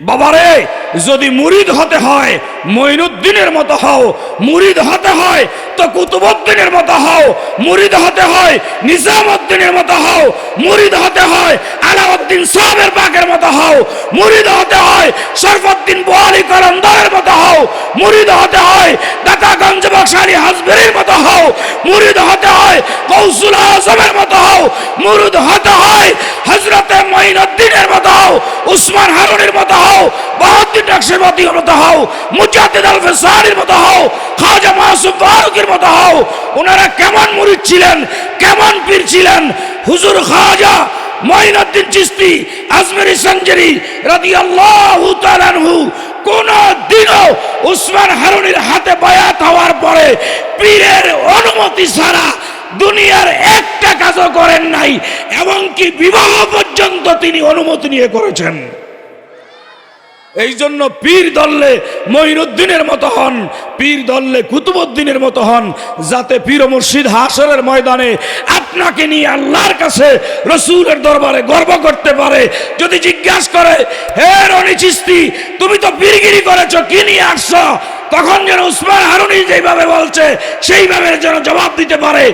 বাবারে, যদি মুরিদ হতে হয়, মঈনুদ্দিনের মতো হও, মুরিদ হতে হয়, তো কুতুবুদ্দিনের মতো হও, মুরিদ হতে হয় নিজামুদ্দিনের মতো হও, মুরিদ হতে হয়, আলাউদ্দিন সাহেবের পাকের মতো হও, মুরিদ হতে হয়, শরফুদ্দিন বোয়ালি করন্দরের মতো হও, মুরিদ হতে হয় দাতাগঞ্জ বক্সারি হাসবেরির মতো হও, মুরিদ হতে হয় কৌসুল আজমের মতো হও, মুরিদ হতে হয় হজরতে মঈনুদ্দিনের মতো হও উসমান হারুনের মতো হও বাহাদ্দিন নকশবন্দির মতো হও, মুজাদ্দিদ আল ফেসারির মতো হও, খাজা মাসুম ফারুকের মতো হও। ওনারা কেমন মুরিদ ছিলেন, কেমন পীর ছিলেন? হুজুর খাজা মঈনুদ্দিন চিস্তি আজমেরি সঞ্জরি রাদিয়াল্লাহু তাআলা আনহু, কোন দিনও উসমান হারুনির হাতে বায়াত হওয়ার পরে পীরের অনুমতি দুনিয়ার একটা কাজও করেন নাই, এমনকি বিবাহ পর্যন্ত তিনি অনুমতি নিয়ে করেছেন। এই জন্য পীর দললে মঈনুদ্দিনের মতো হন, পীর দললে কুতুবুদ্দিনের মতো হন, যাতে পীর মুর্শিদ হাসরের ময়দানে আপনাকে নিয়ে আল্লাহর কাছে, রসুলের দরবারে গর্ব করতে পারে। যদি জিজ্ঞাসা করে, হে রনি চিস্তি তুমি তো পীরগিরি করেছ, কি নিয়ে আসছো? তখন যেন উসমান হারুনি যেভাবে বলছে, সেইভাবে যেন জবাব দিতে পারে।